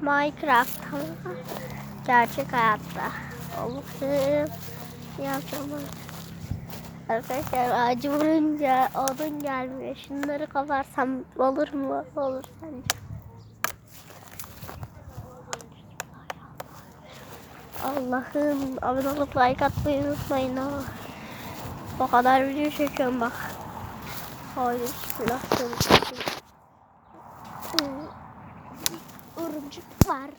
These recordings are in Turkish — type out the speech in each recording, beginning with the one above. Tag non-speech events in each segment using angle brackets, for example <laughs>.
Minecraft gerçek hayatta. Allah'ım. Yapacağım. Arkadaşlar ağacı vurunca odun gelmiyor. Şunları kaparsam olur mu? Olur bence. Allah'ım abone olup like atmayı unutmayın ha. O kadar video çekiyorum bak. Hayır silah Örümcek var.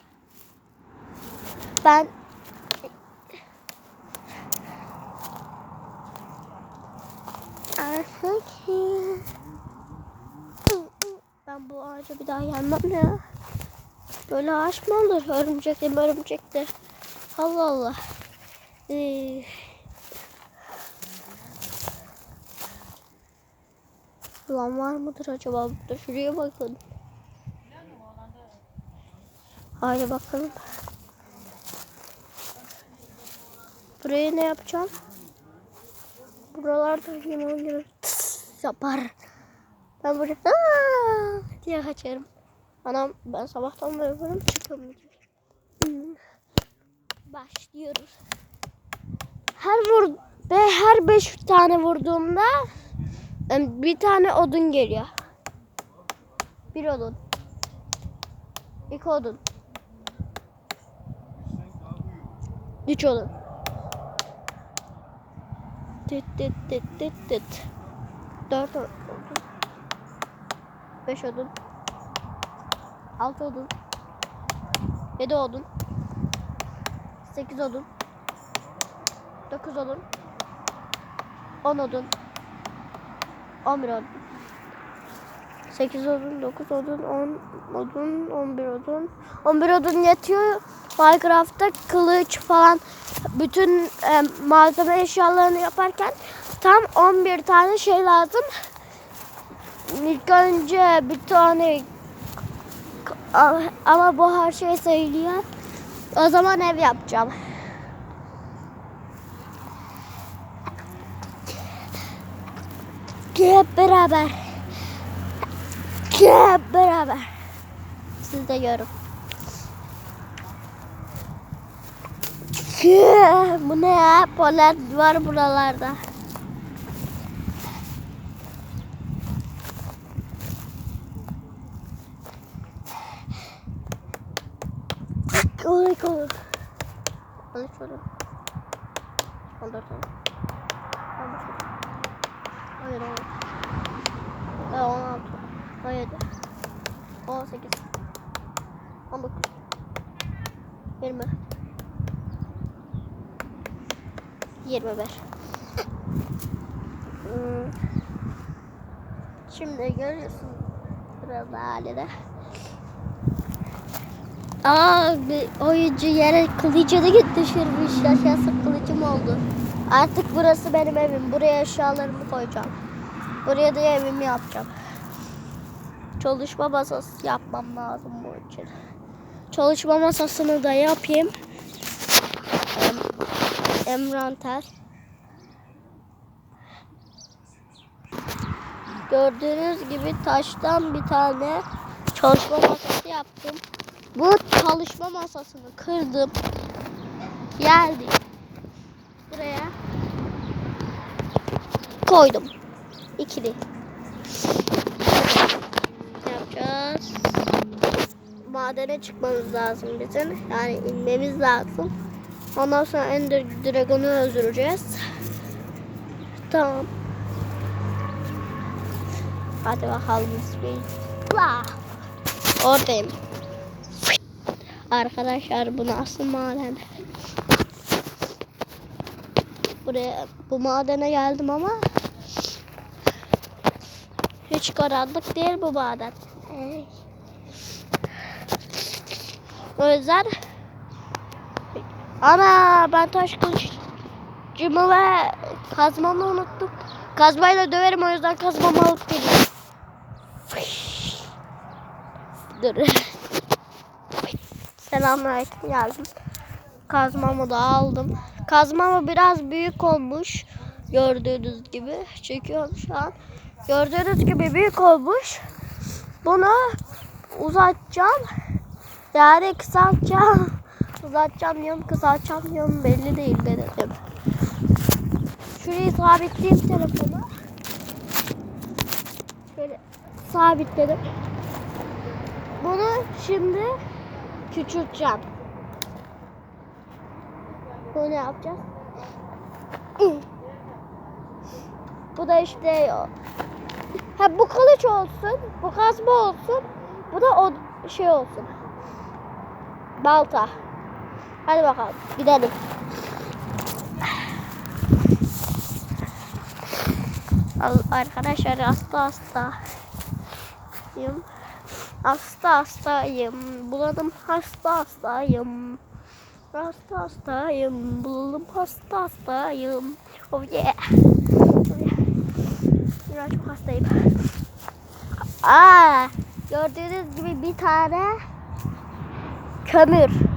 Ben ben bu ağaca bir daha gelmem ya. Böyle ağaç mı olur? Örümcekli örümcekli. Allah Allah. Ee, Ulan var mıdır acaba burada? Şuraya bakın. Haydi bakalım. Buraya ne yapacağım? Buralarda gibi tıs yapar. Ben buraya diye kaçarım. Anam ben sabahtan beri çıkıyorum? Hmm. Başlıyoruz. Her vur ve her beş tane vurduğumda bir tane odun geliyor. Bir odun. İki odun. Üç odun. Tıt tıt tıt tıt tıt. Dört odun. Beş odun. Altı odun. Yedi odun. Sekiz odun. Dokuz odun. On odun. On bir odun. Sekiz odun, dokuz odun, on odun, on bir odun. On bir odun yetiyor. Minecraft'ta kılıç falan bütün e, malzeme eşyalarını yaparken tam 11 tane şey lazım. İlk önce bir tane ama bu her şey sayılıyor. O zaman ev yapacağım. Hep beraber. Hep beraber. Siz de görün. Bu ne ya? Polat var buralarda. Al dört tane. Al dört tane. Hayır on. Hayır on altı. On yedi. On sekiz. On dokuz. Yirmi. Yirmi bir. Hmm. Şimdi görüyorsun. Biraz daha halde. Aa bir oyuncu yere kılıcını düşürmüş. Yaşasın kılıcım oldu. Artık burası benim evim. Buraya eşyalarımı koyacağım. Buraya da evimi yapacağım. Çalışma masası yapmam lazım bu için. Çalışma masasını da yapayım. Em, Emranter. Gördüğünüz gibi taştan bir tane çalışma masası yaptım. Bu çalışma masasını kırdım. Geldim. Buraya koydum. İkili. Yapacağız? Madene çıkmamız lazım bizim. Yani inmemiz lazım. Ondan sonra Ender Dragon'u öldüreceğiz. Tamam. Hadi bakalım bismillah. Oradayım. Arkadaşlar bu nasıl maden? Buraya bu madene geldim ama hiç karanlık değil bu maden. Ey. O yüzden ana ben taş kılıcımı ve kazmamı unuttum. Kazmayla döverim o yüzden kazmamı alıp geliyorum. Dur. Selamünaleyküm geldim. Kazmamı da aldım. Kazmamı biraz büyük olmuş. Gördüğünüz gibi. Çekiyorum şu an. Gördüğünüz gibi büyük olmuş. Bunu uzatacağım. Yani kısaltacağım. Uzatacağım diyorum, kısaltacağım diyorum. Belli değil dedim. Şurayı sabitleyeyim telefonu. Şöyle sabitledim. Bunu şimdi küçülteceğim. Bunu yapacağız. <clears throat> Bu da işte ha bu kılıç olsun, bu kazma olsun, bu da o şey olsun. Balta. Hadi bakalım gidelim. Arkadaşlar hasta hasta. Yım. Hasta hastayım. Buladım hasta hastayım. Hasta hastayım. Bulalım hasta hastayım. Oh yeah. Biraz çok hastayım. Aa, gördüğünüz gibi bir tane kömür.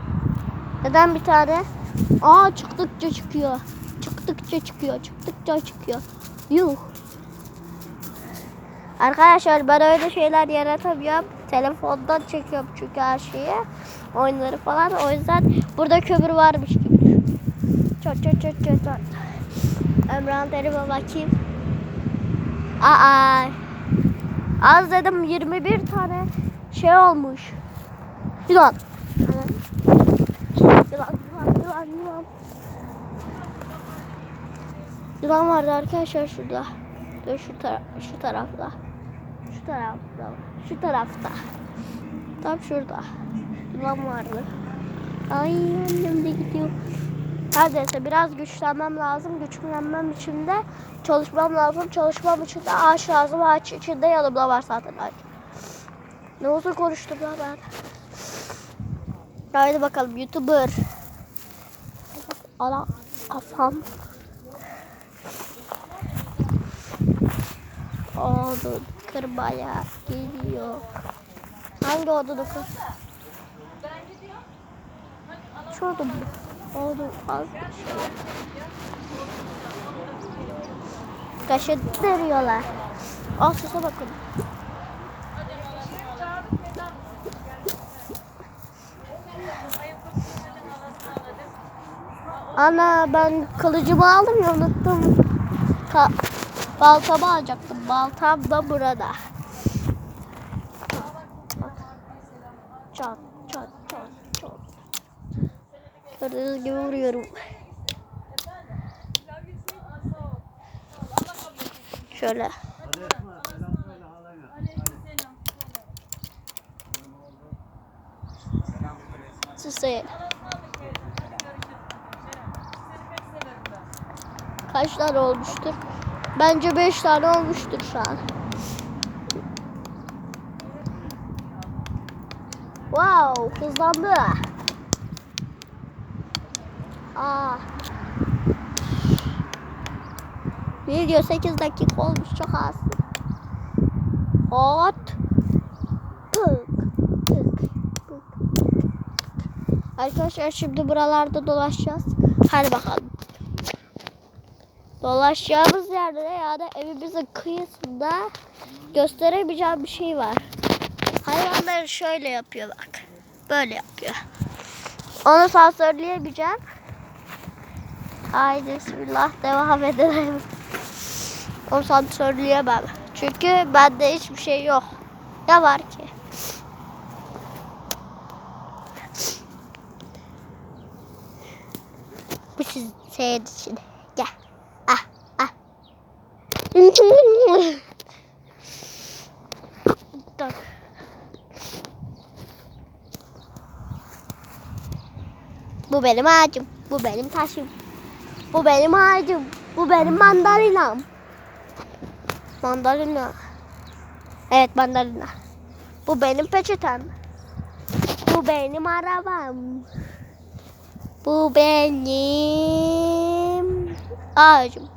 Neden bir tane? Aa çıktıkça çıkıyor. Çıktıkça çıkıyor. Çıktıkça çıkıyor. Yuh. Arkadaşlar ben öyle şeyler yaratamıyorum. Telefondan çekiyorum çünkü her şeyi. Oyunları falan. O yüzden burada kömür varmış gibi. Çok çok çok çok çok. Emrah'ın terime bakayım. Aa. Az dedim 21 tane şey olmuş. Yılan. Yılan, yılan, yılan, yılan. Yılan vardı arkadaşlar şurada. Şu, tara şu tarafta. Şu tarafta. Şu tarafta. Tam şurada. Yılan vardı. Ay annem de gidiyor. Her biraz güçlenmem lazım. Güçlenmem için de çalışmam lazım. Çalışmam için de ağaç lazım. Ağaç içinde yanımda var zaten ağaç. Ne oldu konuştum lan ben. Haydi bakalım YouTuber. Ala kafam. Odun kırmaya geliyor. Hangi odunu kır? Şu odun mu? Odun az. Kaşık veriyorlar. Al sese bakın. Ana ben kılıcımı aldım ya unuttum. Ka baltamı alacaktım. Baltam da burada. Çat çat çat çat. Gördüğünüz gibi vuruyorum. Şöyle. Susayın. Kaç tane olmuştur? Bence 5 tane olmuştur şu an. Wow, hızlandı. Aa. Video 8 dakika olmuş çok az. Hot. Tık. Arkadaşlar şimdi buralarda dolaşacağız. Hadi bakalım. Dolaşacağımız yerde ya da evimizin kıyısında gösteremeyeceğim bir şey var. Hayvanlar şöyle yapıyor bak. Böyle yapıyor. Onu sansürleyemeyeceğim. Haydi bismillah devam edelim. Onu sansürleyemem. Çünkü bende hiçbir şey yok. Ne var ki? Bu sizin için. Dur. <laughs> Bu benim ağacım. Bu benim taşım. Bu benim ağacım. Bu benim mandalinam. Mandalina. Evet mandalina. Bu benim peçetem. Bu benim arabam. Bu benim ağacım.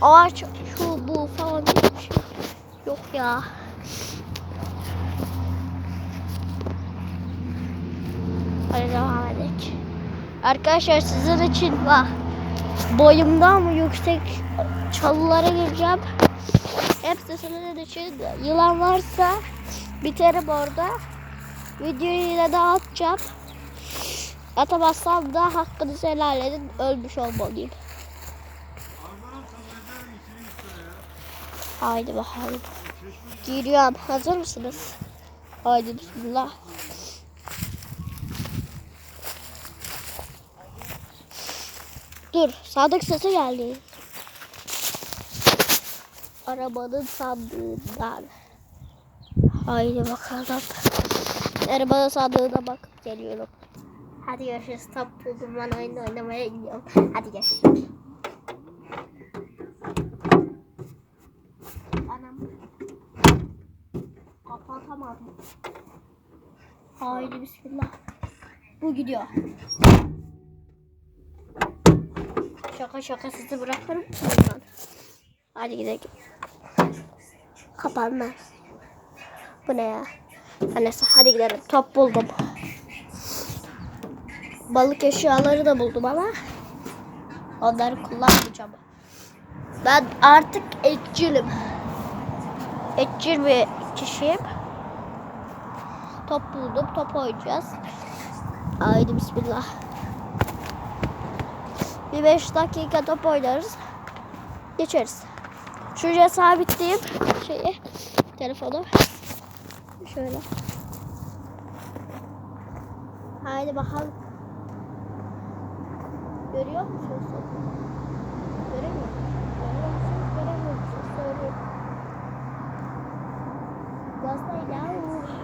Ağaç şu bu falan bir şey yok ya. Hadi devam edelim. Arkadaşlar sizin için bak boyumdan mı yüksek çalılara gireceğim. Hepsi sizin için yılan varsa biterim orada. Videoyu yine de atacağım. Atamazsam da hakkınızı helal edin. Ölmüş olmalıyım. Haydi bakalım. Giriyorum. Hazır mısınız? Haydi bismillah. Dur. Sadık sesi geldi. Arabanın sandığından. Haydi bakalım. Arabanın sandığına bakıp geliyorum. Hadi görüşürüz. Top buldum ben oyun oynamaya gidiyorum. Hadi görüşürüz. Anam. Kapatamadım. Haydi bismillah. Bu gidiyor. Şaka şaka sizi bırakırım. Hadi gidelim. Kapanmaz. Bu ne ya? Neyse hadi gidelim. Top buldum. Balık eşyaları da buldum ama onları kullanmayacağım. Ben artık etçilim. Etçil bir kişiyim. Top buldum. Top oynayacağız. Haydi bismillah. Bir 5 dakika top oynarız. Geçeriz. Şuraya sabitleyeyim şeyi telefonu. Şöyle. Haydi bakalım. Görüyor musunuz? Göremiyor? Görüyor musunuz? Göremiyor musunuz? Söyleyeyim. Gazlayın ya.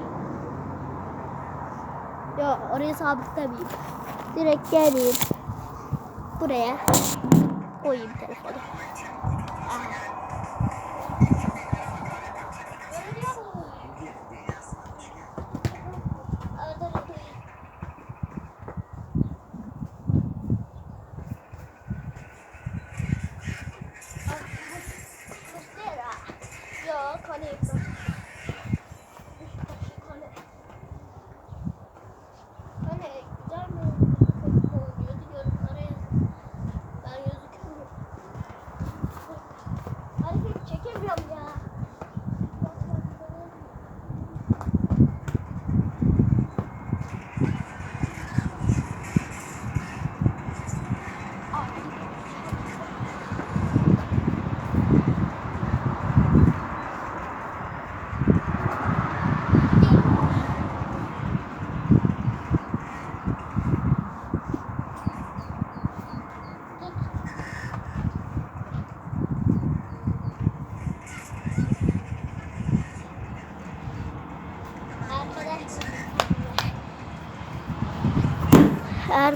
Yok oraya sabitlemeyeyim. Direkt geleyim. Buraya koyayım telefonu.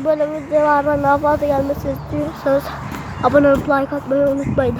Böyle videolardan daha fazla gelmesini istiyorsanız abone olup like atmayı unutmayın.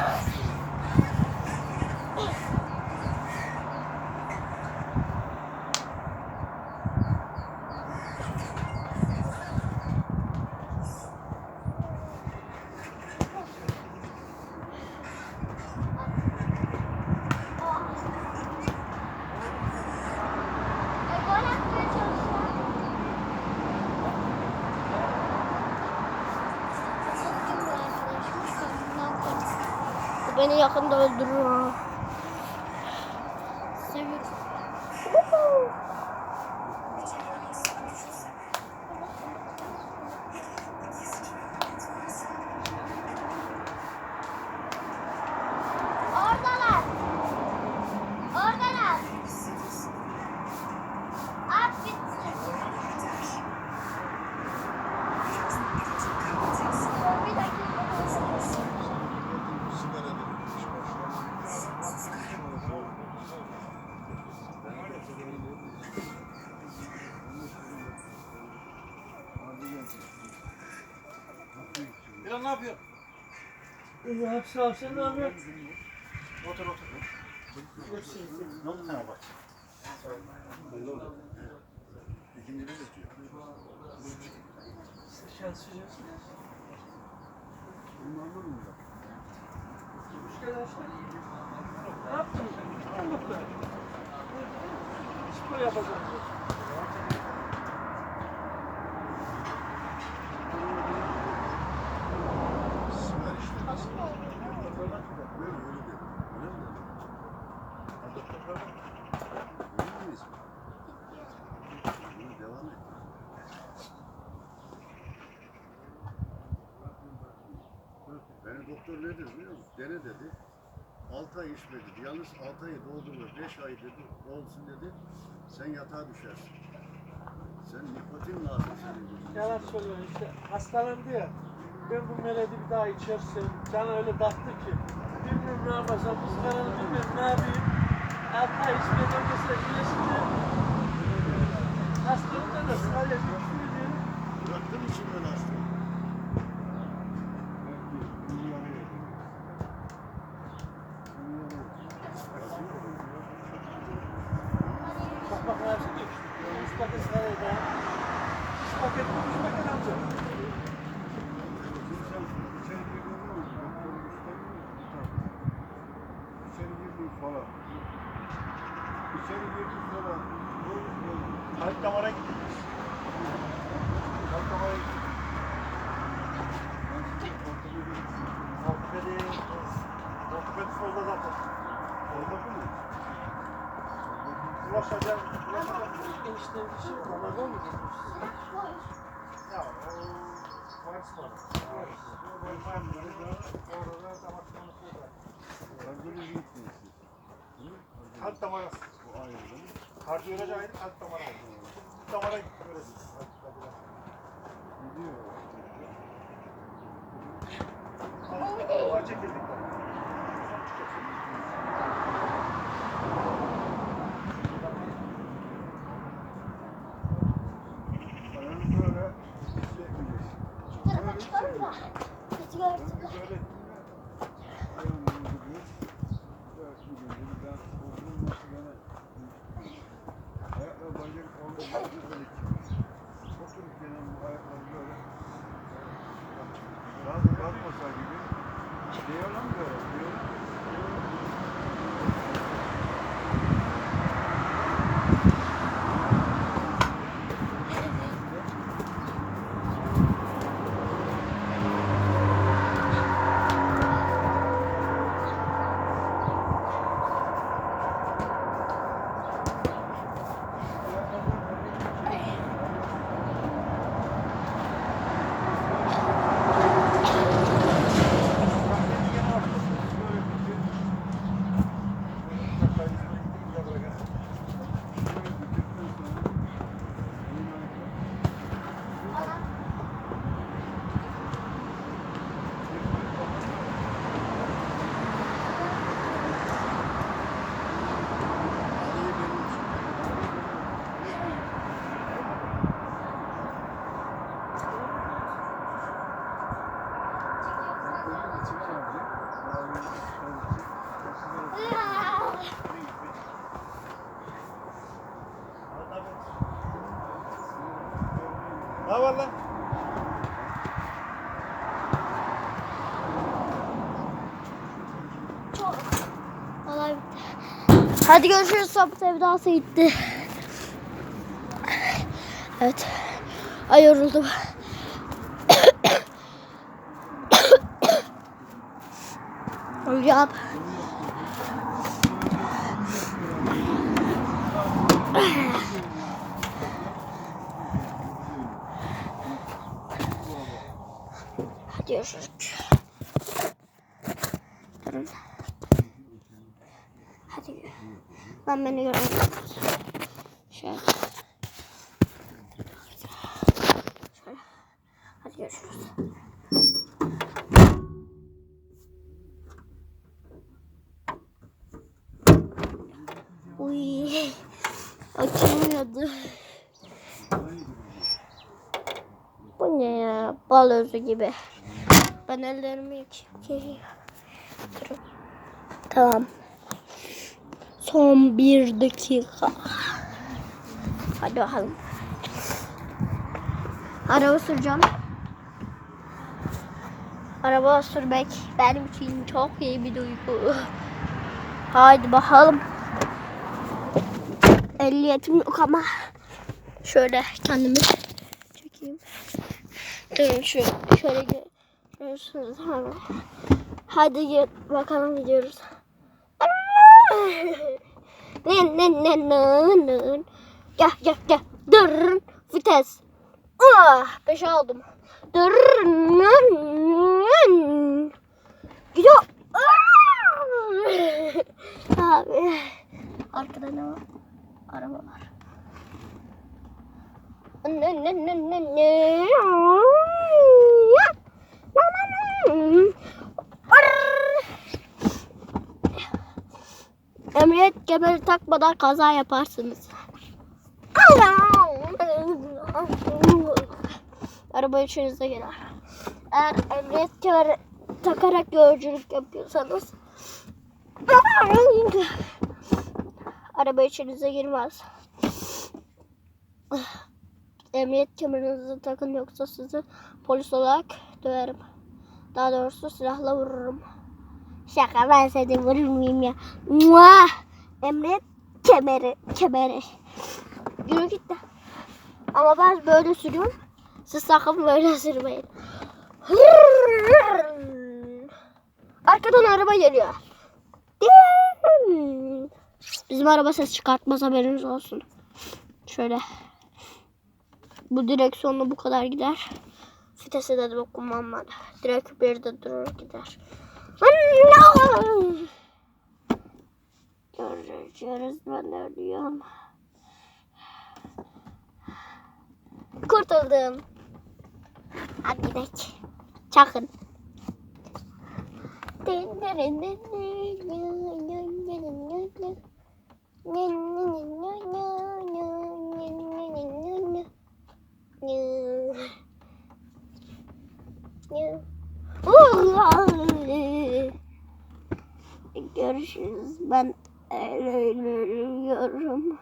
Ne yapıyor? Hepsi al sen ne yapıyorsun? Otur otur. Ne oldu sana bak? İkinci bir tutuyor. Sen sıcak. Bunlar mı? Hoş geldin. Ne yaptın Spor yapacağım. Sümer işte. Böyle öyle diyor. Öyle mi? Orada toprak var. Öyle miyiz? Doktor ne dedi biliyor musun? Dene dedi. 6 ay içme dedi. Yalnız 6 ayı doldurma. 5 ay dedi. Olsun dedi. Sen yatağa düşersin. Sen nikotin lazım senin dedi. Yalan söylüyor işte hastalandı ya. Ben bu meledi bir daha içersem canı öyle baktı ki. Bilmiyorum ne yapacağım. Bu sigaranı bilmiyorum ne yapayım. Hatta içmeden mesela iyileşince hastalıkta da sadece bir şey diyorum. Bıraktın mı içimden hasta? Bak bak her şey yok. Üç paket sigarayı da. Üç paket, üç paket alacağım. İçeri girdik falan. İçeri girdik sonra. Kalp damara gittik. Kalp damara gittik. Ortopedi, ortopedi solda zaten. Orada mı? Ulaşacağım, ulaşacağım. Enişten bir şey yok. Onlardan mı Ya o Paris var. Orada damaklarını koyar. Kardiyoloji gittiniz siz. Kalp damarı. Mi? Kardiyoloji ayrı, kalp damarı ayrı. Damara gitti böyle. Gidiyor. Var çekildik. Ayağını böyle çekmeyeceksin. Çıkarma çıkarma. Sigara Böyle ayağını vuruyor. Böyle gidince bir daha bozulması gene ayaklar bacak oldu böyle oturup gene bu ayaklar böyle daha da kalkmasa gibi diyor lan böyle diyor. Ne var lan? Çok. Olay bitti. Hadi görüşürüz. Sohbet evdası gitti. Evet. Ay yoruldum. <coughs> Hocam. Hadi görüşürüz. Durun. Hadi gö- Ben beni görüyorum. Şöyle. Hadi görüşürüz. Uy. Açılmıyordu. Bu ne ya? Bal özü gibi. Ben ellerimi yıkayayım. Durun. Tamam. Son bir dakika. Hadi bakalım. Araba süreceğim. Araba sürmek benim için çok iyi bir duygu. Haydi bakalım. Ehliyetim yok ama şöyle kendimi çekeyim. Durun şöyle gö- görürsünüz. Hemen. Hadi gel bakalım gidiyoruz. Ne ne ne ne ne. Gel gel gel. Dur. Vites. Ah, beş aldım. Dur. Gidiyor. Abi. Arkada ne var? Araba var. Ne ne ne ne ne. Emniyet kemeri takmadan kaza yaparsınız. Araba içinizde gider. Eğer emniyet kemeri takarak yolculuk yapıyorsanız araba içinize girmez. Emniyet kemerinizi takın yoksa sizi polis olarak döverim. Daha doğrusu silahla vururum. Şaka ben seni vurur ya? Muah! Emniyet kemeri, kemeri. Yürü git de. Ama ben böyle sürüyorum. Siz sakın böyle sürmeyin. Arkadan araba geliyor. Bizim araba ses çıkartmaz haberiniz olsun. Şöyle. Bu direksiyonla bu kadar gider. Vitese de dokunmam Direkt bir de durur gider. Görüşürüz ben ölüyorum. Kurtuldum. Hadi gidelim. Çakın. Görüşürüz. Ben ölüyorum.